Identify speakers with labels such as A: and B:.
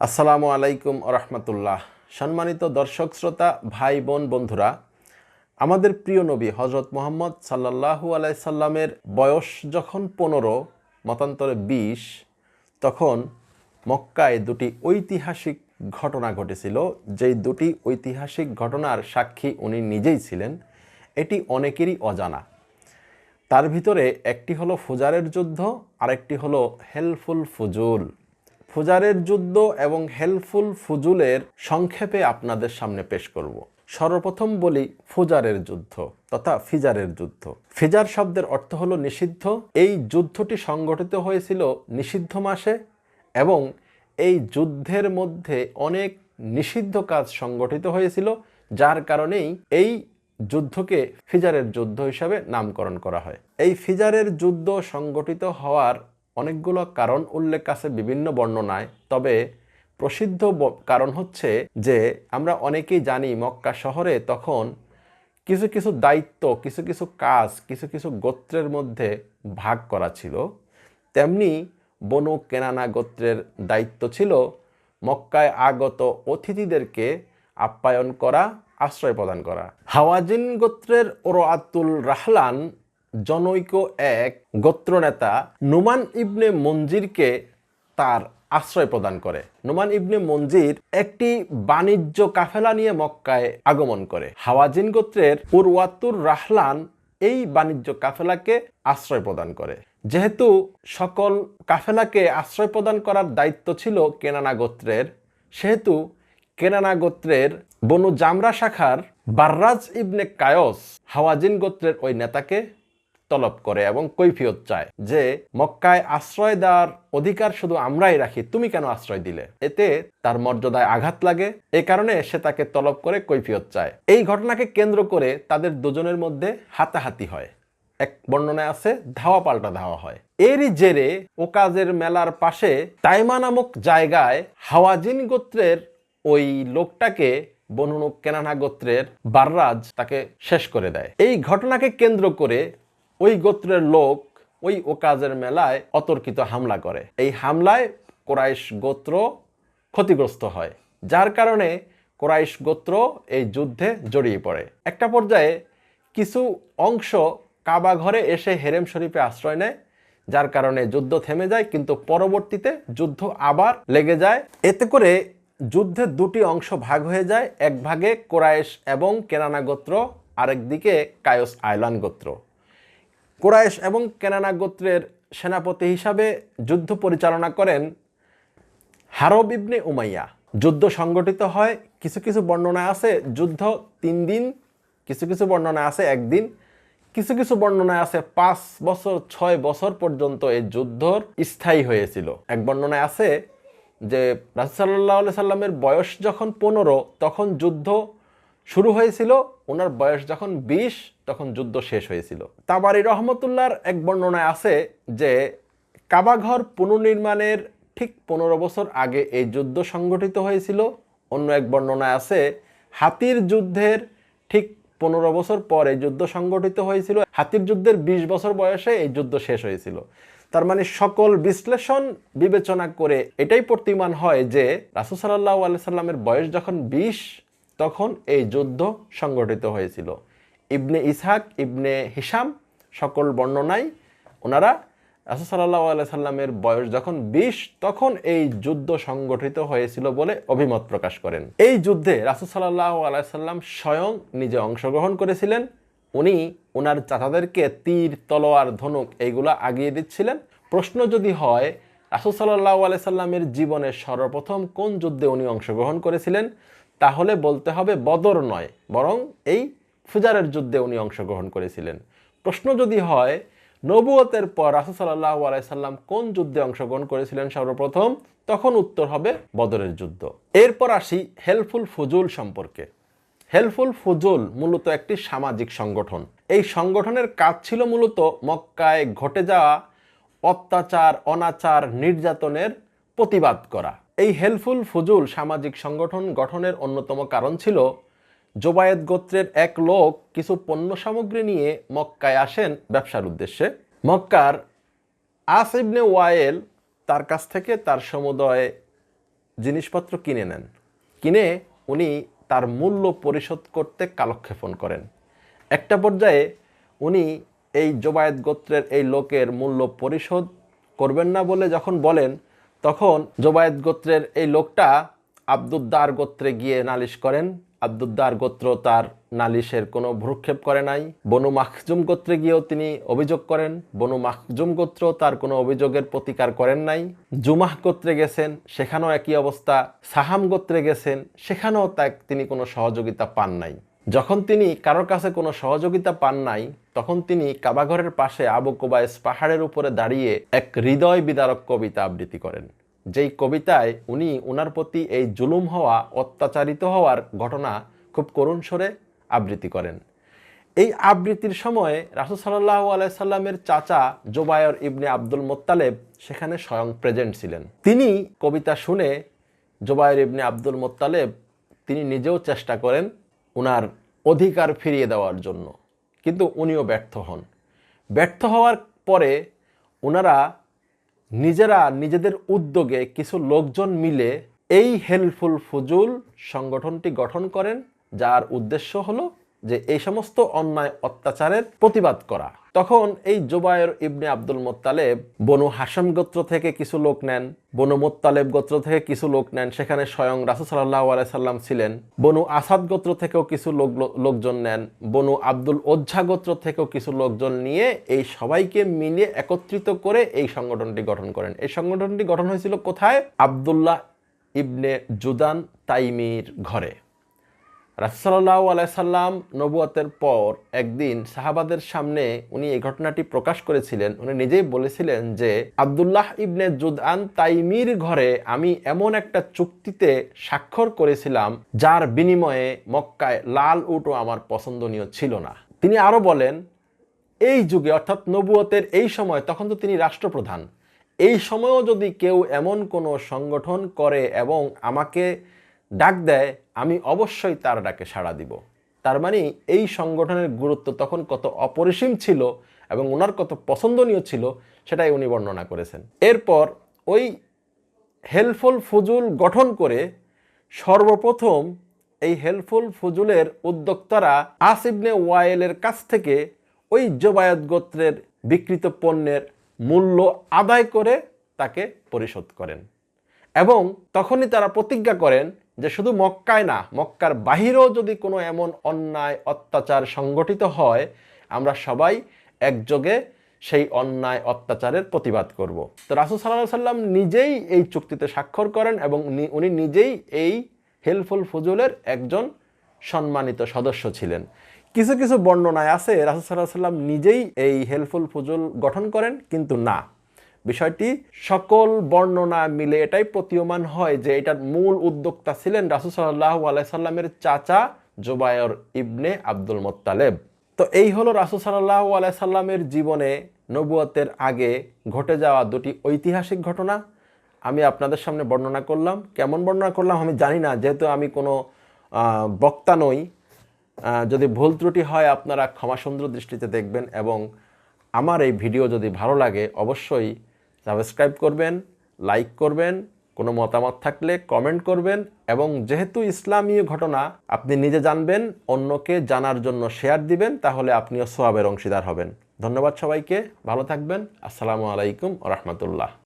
A: আসসালামু আলাইকুম রহমতুল্লাহ। সম্মানিত দর্শক, শ্রোতা, ভাই, বোন, বন্ধুরা, আমাদের প্রিয় নবী হজরত মোহাম্মদ সাল্লাহু আলাইসাল্লামের বয়স যখন পনেরো, মতান্তরে বিশ, তখন মক্কায় দুটি ঐতিহাসিক ঘটনা ঘটেছিল। যেই দুটি ঐতিহাসিক ঘটনার সাক্ষী উনি নিজেই ছিলেন, এটি অনেকেরই অজানা। তার ভিতরে একটি হলো ফুজারের যুদ্ধ, আরেকটি হলো হেলফুল ফুজুল। ফুজারের যুদ্ধ এবং হেলফুল ফুজুলের সংক্ষেপে আপনাদের সামনে পেশ করব। সর্বপ্রথম বলি ফুজারের যুদ্ধ তথা ফিজারের যুদ্ধ। ফিজার শব্দের অর্থ হলো নিষিদ্ধ। এই যুদ্ধটি সংগঠিত হয়েছিল নিষিদ্ধ মাসে এবং এই যুদ্ধের মধ্যে অনেক নিষিদ্ধ কাজ সংগঠিত হয়েছিল, যার কারণেই এই যুদ্ধকে ফিজারের যুদ্ধ হিসাবে নামকরণ করা হয়। এই ফিজারের যুদ্ধ সংগঠিত হওয়ার অনেকগুলো কারণ উল্লেখ আছে বিভিন্ন বর্ণনায়, তবে প্রসিদ্ধ কারণ হচ্ছে যে আমরা অনেকেই জানি মক্কা শহরে তখন কিছু কিছু দায়িত্ব, কিছু কিছু কাজ, কিছু কিছু গোত্রের মধ্যে ভাগ করা ছিল। তেমনি বনু কেনানা গোত্রের দায়িত্ব ছিল মক্কায় আগত অতিথিদেরকে আপ্যায়ন করা, আশ্রয় প্রদান করা। হাওয়াজিন গোত্রের ওরআতুল রাহলান জনৈক এক গোত্রনেতা নুমান ইবনে মঞ্জিরকে তার আশ্রয় প্রদান করে। নুমান ইবনে মঞ্জির একটি বাণিজ্য কাফেলা নিয়ে মক্কায় আগমন করে। হাওয়াজিন গোত্রের উরওয়াতুর রাহলান এই বাণিজ্য কাফেলাকে আশ্রয় প্রদান করে। যেহেতু সকল কাফেলাকে আশ্রয় প্রদান করার দায়িত্ব ছিল কেনানা গোত্রের, সেহেতু কেনানা গোত্রের বনু জামরা শাখার বার্রাজ ইবনে কায়স হাওয়াজিন গোত্রের ওই নেতাকে তলব করে এবং কৈফিয়ত চায় যে, মক্কায় আশ্রয় দেওয়ার অধিকার শুধু আমরাই রাখি, তুমি কেন আশ্রয় দিলে? এতে তার মর্যাদায় আঘাত লাগে, এ কারণে সে তাকে তলব করে কৈফিয়ত চায়। এই ঘটনাকে কেন্দ্র করে তাদের দুজনের মধ্যে হাতাহাতি হয়। এক বর্ণনায় আছে, ধাওয়া পাল্টা ধাওয়া হয়। এরই জেরে ওকাজের মেলার পাশে তাইমা নামক জায়গায় হাওয়াজিন গোত্রের ওই লোকটাকে বনুনু কেনানা গোত্রের বাররাজ তাকে শেষ করে দেয়। এই ঘটনাকে কেন্দ্র করে ওই গোত্রের লোক ওই ওকাজের মেলায় অতর্কিত হামলা করে। এই হামলায় কোরাইশ গোত্র ক্ষতিগ্রস্ত হয়। যার কারণে কোরাইশ গোত্র এই যুদ্ধে জড়িয়ে পড়ে। একটা পর্যায়ে কিছু অংশ কাবা ঘরে এসে হেরেম শরীফে আশ্রয় নেয়, যার কারণে যুদ্ধ থেমে যায়, কিন্তু পরবর্তীতে যুদ্ধ আবার লেগে যায়। এতে করে যুদ্ধের দুটি অংশ ভাগ হয়ে যায়, এক ভাগে কোরাইশ এবং কেরানা গোত্র, আরেক দিকে কায়স আইলান গোত্র। কোরাইশ এবং কেনানা গোত্রের সেনাপতি হিসাবে যুদ্ধ পরিচালনা করেন হারব ইবনে উমাইয়া। যুদ্ধ সংগঠিত হয়, কিছু কিছু বর্ণনা আছে যুদ্ধ তিন দিন, কিছু কিছু বর্ণনা আছে একদিন কিছু কিছু বর্ণনায় আছে পাঁচ বছর, ছয় বছর পর্যন্ত এই যুদ্ধর স্থায়ী হয়েছিল। এক বর্ণনায় আছে যে রাসুসাল্লাহ সাল্লামের বয়স যখন পনেরো, তখন যুদ্ধ শুরু হয়েছিল ওনার বয়স যখন বিশ, তখন যুদ্ধ শেষ হয়েছিল। তাবারি রহমতুল্লার এক বর্ণনায় আছে যে কাবাঘর পুনর্নির্মাণের ঠিক পনেরো বছর আগে এই যুদ্ধ সংগঠিত হয়েছিল। অন্য এক বর্ণনায় আছে, হাতির যুদ্ধের ঠিক পনেরো বছর পর এই যুদ্ধ সংগঠিত হয়েছিল। হাতির যুদ্ধের বিশ বছর বয়সে এই যুদ্ধ শেষ হয়েছিল। তার মানে সকল বিশ্লেষণ, বিবেচনা করে এটাই প্রতিমান হয় যে, রাসুল সাল্লাহ আলাইসাল্লামের বয়স যখন বিশ তখন এই যুদ্ধ সংগঠিত হয়েছিল। ইবনে ইসহাক, ইবনে হিসাম সকল বর্ণনায় ওনারা রাসুল সাল্লাহ আলাইসাল্লামের বয়স যখন বিশ, তখন এই যুদ্ধ সংগঠিত হয়েছিল বলে অভিমত প্রকাশ করেন। এই যুদ্ধে রাসুল সাল্লাহ আলাইসাল্লাম স্বয়ং নিজে অংশগ্রহণ করেছিলেন। উনি ওনার চাচাদেরকে তীর, তলোয়ার, ধনুক এইগুলো আগিয়ে দিচ্ছিলেন। প্রশ্ন যদি হয়, রাসুল সাল্লাহ আলাইসাল্লামের জীবনের সর্বপ্রথম কোন যুদ্ধে উনি অংশগ্রহণ করেছিলেন? তাহলে বলতে হবে বদর নয়, বরং এই ফুজারের যুদ্ধে উনি অংশগ্রহণ করেছিলেন। প্রশ্ন যদি হয়, নবুয়তের পর রাসুল সাল্লাহ আলাইসাল্লাম কোন যুদ্ধে অংশগ্রহণ করেছিলেন সর্বপ্রথম? তখন উত্তর হবে বদরের যুদ্ধ। এরপর আসি হেল্পফুল ফুজুল সম্পর্কে। হেল্পফুল ফুজুল মূলত একটি সামাজিক সংগঠন। এই সংগঠনের কাজ ছিল মূলত মক্কায় ঘটে যাওয়া অত্যাচার, অনাচার, নির্যাতনের প্রতিবাদ করা। এই হেল্পফুল ফুজুল সামাজিক সংগঠন গঠনের অন্যতম কারণ ছিল জোবায়েত গোত্রের এক লোক কিছু পণ্য সামগ্রী নিয়ে মক্কায় আসেন ব্যবসার উদ্দেশ্যে। মক্কার আস ইবনে ওয়াইল তার কাছ থেকে তার সমুদয় জিনিসপত্র কিনে নেন। কিনে উনি তার মূল্য পরিশোধ করতে কালক্ষেপণ করেন। একটা পর্যায়ে উনি এই জোবায়েত গোত্রের এই লোকের মূল্য পরিশোধ করবেন না বলে যখন বলেন তখন জোবায়েত গোত্রের এই লোকটা আব্দুদ্দার গোত্রে গিয়ে নালিশ করেন। আব্দুদ্দার গোত্র তার নালিশের কোনো ভ্রুক্ষেপ করে নাই। বনু মাখজুম গোত্রে গিয়েও তিনি অভিযোগ করেন। বনু মাখজুম গোত্র তার কোনো অভিযোগের প্রতিকার করেন নাই। জুমাহ গোত্রে গেছেন, সেখানেও একই অবস্থা। সাহাম গোত্রে গেছেন, সেখানেও তিনি কোনো সহযোগিতা পান নাই। যখন তিনি কারোর কাছে কোনো সহযোগিতা পান নাই তখন তিনি কাবাঘরের পাশে আবু কোবাইস পাহাড়ের উপরে দাঁড়িয়ে এক হৃদয় বিদারক কবিতা আবৃত্তি করেন। যেই কবিতায় উনি ওনার প্রতি এই জুলুম হওয়া, অত্যাচারিত হওয়ার ঘটনা খুব করুণ স্বরে আবৃত্তি করেন। এই আবৃত্তির সময় রাসুল সাল্লাহ আলাইসাল্লামের চাচা জোবায়র ইবনে আব্দুল মোত্তালেব সেখানে স্বয়ং প্রেজেন্ট ছিলেন। তিনি কবিতা শুনে জোবায়র ইবনে আব্দুল মোত্তালেব তিনি নিজেও চেষ্টা করেন ওনার অধিকার ফিরিয়ে দেওয়ার জন্য। কিন্তু উনিও ব্যর্থ হন। ব্যর্থ হওয়ার পরে ওনারা নিজেরা নিজেদের উদ্যোগে কিছু লোকজন মিলে এই হেল্পফুল ফজুল সংগঠনটি গঠন করেন, যার উদ্দেশ্য হলো যে এই সমস্ত অন্যায় অত্যাচারের প্রতিবাদ করা। তখন এই জোবায়ের ইবনে আব্দুল মোত্তালেব বনু হাসাম গোত্র থেকে কিছু লোক নেন, বনু মোত্তালেব গোত্র থেকে কিছু লোক নেন, সেখানে স্বয়ং রাসুল সাল্লাহ আলাইসাল্লাম ছিলেন। বনু আসাদ গোত্র থেকেও কিছু লোক লোকজন নেন, বনু আব্দুল ওজ্ঝা গোত্র থেকেও কিছু লোকজন নিয়ে এই সবাইকে মিলিয়ে একত্রিত করে এই সংগঠনটি গঠন করেন। এই সংগঠনটি গঠন হয়েছিল কোথায়? আবদুল্লাহ ইবনে জুদান তাইমির ঘরে। রাসুসাল্লাহ আলাইসাল্লাম নবুয়াতের পর একদিন সাহাবাদের সামনে উনি এই ঘটনাটি প্রকাশ করেছিলেন। উনি নিজেই বলেছিলেন যে, আবদুল্লাহ ইবনে জুদান তাইমির ঘরে আমি এমন একটা চুক্তিতে স্বাক্ষর করেছিলাম, যার বিনিময়ে মক্কায় লাল উটও আমার পছন্দনীয় ছিল না। তিনি আরও বলেন, এই যুগে অর্থাৎ নবুয়তের এই সময় তখন তো তিনি রাষ্ট্রপ্রধান। এই সময়ও যদি কেউ এমন কোনো সংগঠন করে এবং আমাকে ডাক দেয় আমি অবশ্যই তার ডাকে সাড়া দিব। তার মানে এই সংগঠনের গুরুত্ব তখন কত অপরিসীম ছিল এবং ওনার কত পছন্দনীয় ছিল সেটাই উনি বর্ণনা করেছেন। এরপর ওই হেল্পফুল ফজুল গঠন করে সর্বপ্রথম এই হেল্পফুল ফজুলের উদ্যোক্তারা আসিবনে ওয়াইলের কাছ থেকে ওই জবায়ত গোত্রের বিকৃত পণ্যের মূল্য আদায় করে তাকে পরিশোধ করেন এবং তখনই তারা প্রতিজ্ঞা করেন যে শুধু মক্কায় না, মক্কার বাহিরেও যদি কোনো এমন অন্যায়, অত্যাচার সংগঠিত হয়, আমরা সবাই একযোগে সেই অন্যায়, অত্যাচারের প্রতিবাদ করব। তো রাসুল সাল্লাহ সাল্লাম নিজেই এই চুক্তিতে স্বাক্ষর করেন এবং উনি নিজেই এই হেলফুল ফুজুলের একজন সম্মানিত সদস্য ছিলেন। কিছু কিছু বর্ণনায় আছে রাসুল সাল্লাহ সাল্লাম নিজেই এই হেলফুল ফুজুল গঠন করেন, কিন্তু না। বিষয়টি সকল বর্ণনা মিলে এটাই প্রতীয়মান হয় যে এটার মূল উদ্যোক্তা ছিলেন রাসুল সাল্লাহ আলাইসাল্লামের চাচা জোবায়র ইবনে আব্দুল মোত্তালেব। তো এই হলো রাসুল সাল্লাহ আলাইসাল্লামের জীবনে নবুয়তের আগে ঘটে যাওয়া দুটি ঐতিহাসিক ঘটনা। আমি আপনাদের সামনে বর্ণনা করলাম। কেমন বর্ণনা করলাম আমি জানি না, যেহেতু আমি কোনো বক্তা নই। যদি ভুল ত্রুটি হয় আপনারা ক্ষমাসুন্দর দৃষ্টিতে দেখবেন এবং আমার এই ভিডিও যদি ভালো লাগে অবশ্যই সাবস্ক্রাইব করবেন, লাইক করবেন, কোনো মতামত থাকলে কমেন্ট করবেন এবং যেহেতু ইসলামীয় ঘটনা, আপনি নিজে জানবেন, অন্যকে জানার জন্য শেয়ার দিবেন, তাহলে আপনিও সোয়াবের অংশীদার হবেন। ধন্যবাদ সবাইকে, ভালো থাকবেন, আসসালামু আলাইকুম রহমতুল্লাহ।